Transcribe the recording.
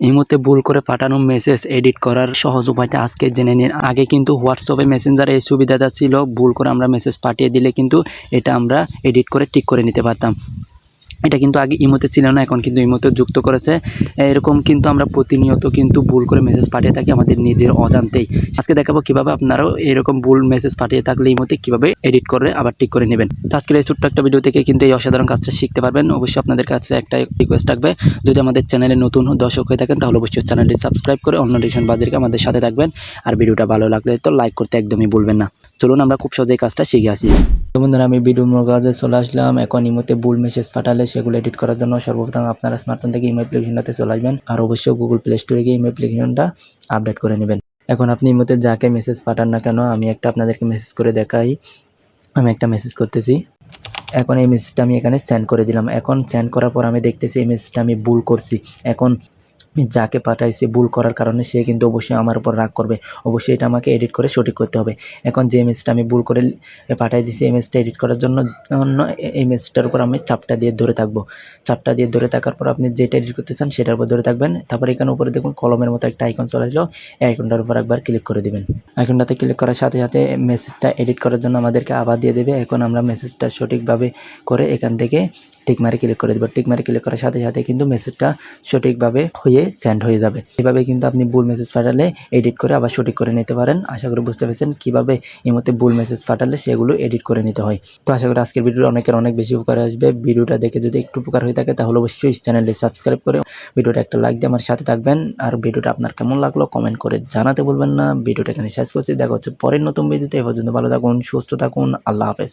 এই মুহূর্তে ভুল করে পাঠানো মেসেজ এডিট করার সহজ উপায়টা আজকে জেনে নিন। আগে কিন্তু হোয়াটসঅ্যাপে মেসেঞ্জারে এই সুবিধাটা ছিল, ভুল করে আমরা মেসেজ পাঠিয়ে দিলে কিন্তু এটা আমরা এডিট করে ঠিক করে নিতে পারতাম। এটা কিন্তু আগে ইমোতে ছিল না, এখন কিন্তু ইমোতে যুক্ত করেছে। এরকম কিন্তু আমরা প্রতিনিয়ত কিন্তু ভুল করে মেসেজ পাঠিয়ে থাকি আমাদের নিজের অজান্তেই। আজকে দেখাবো কীভাবে আপনারাও এরকম ভুল মেসেজ পাঠিয়ে থাকলে ইমোতে কীভাবে এডিট করে আবার ঠিক করে নেবেন। তো আজকের এই ছোট্ট একটা ভিডিও থেকে কিন্তু এই অসাধারণ কাজটা শিখতে পারবেন। অবশ্যই আপনাদের কাছে একটা রিকোয়েস্ট থাকবে। যদি আমাদের চ্যানেলে নতুন দর্শক হয়ে থাকেন, তাহলে অবশ্যই চ্যানেলটি সাবস্ক্রাইব করে অন্য নোটিফিকেশন বাজারকে আমাদের সাথে থাকবেন। আর ভিডিওটা ভালো লাগলে তো লাইক করতে একদমই ভুলবেন না। চলুন আমরা খুব সহজেই কাজটা শিখে আসি। বন্ধুরা, আমি ভিডিও কাজে চলে আসলাম। এখন ইমোতে ভুল মেসেজ পাঠালে সেগুলো এডিট করার জন্য সর্বপ্রথম আপনারা স্মার্টফোন থেকে ইমো অ্যাপ্লিকেশনটাতে চলে আসবেন আর অবশ্যই গুগল প্লে স্টোরে গিয়ে ইমো অ্যাপ্লিকেশনটা আপডেট করে নেবেন। এখন আপনি ইমোতে যাকে মেসেজ পাঠান না কেন, আমি একটা আপনাদেরকে মেসেজ করে দেখাই। আমি একটা মেসেজ করতেছি। এখন এই মেসেজটা আমি এখানে সেন্ড করে দিলাম। এখন সেন্ড করার পর আমি দেখতেছি এই মেসেজটা আমি ভুল করছি। এখন আমি যাকে পাঠাইছি ভুল করার কারণে সে কিন্তু অবশ্যই আমার উপর রাগ করবে। অবশ্যই এটা আমাকে এডিট করে সঠিক করতে হবে। এখন যে মেসেজটা আমি ভুল করে পাঠাই দিছি, এই মেসেজটা এডিট করার জন্য অন্য এই মেসেজটার উপর আমি চাপটা দিয়ে ধরে থাকব। চাপটা দিয়ে ধরে থাকার পর আপনি যেটা এডিট করতে চান সেটার উপর ধরে থাকবেন। তারপর এখানে উপরে দেখুন কলমের মতো একটা আইকন চলে আসলো। এই আইকনটার উপর একবার ক্লিক করে দিবেন। আইকনটাতে ক্লিক করার সাথে সাথে মেসেজটা এডিট করার জন্য আমাদেরকে আবার দিয়ে দেবে। এখন আমরা মেসেজটা সঠিকভাবে করে এখান থেকে টিক মারে ক্লিক করে দেবো। টিক মারে ক্লিক করার সাথে সাথে কিন্তু মেসেজটা সঠিকভাবে হয়ে সেন্ড হয়ে যাবে। এভাবে কিন্তু আপনি ভুল মেসেজ পাঠালে এডিট করে আবার সঠিক করে নিতে পারেন। আশা করি বুঝতে পেরেছেন কীভাবে এই মধ্যে ভুল মেসেজ পাঠালে সেগুলো এডিট করে নিতে হয়। তো আশা করি আজকের ভিডিও অনেকের অনেক বেশি উপকার আসবে। ভিডিওটা দেখে যদি একটু উপকার হয়ে থাকে তাহলে অবশ্যই চ্যানেলটি সাবস্ক্রাইব করে ভিডিওটা একটা লাইক দিয়ে আমার সাথে থাকবেন। আর ভিডিওটা আপনার কেমন লাগল কমেন্ট করে জানাতে বলবেন না। ভিডিওটা এখানে শেষ করছি। দেখা হচ্ছে পরের নতুন ভিডিওতে এ পর্যন্ত ভালো থাকুন, সুস্থ থাকুন। আল্লাহ হাফেজ।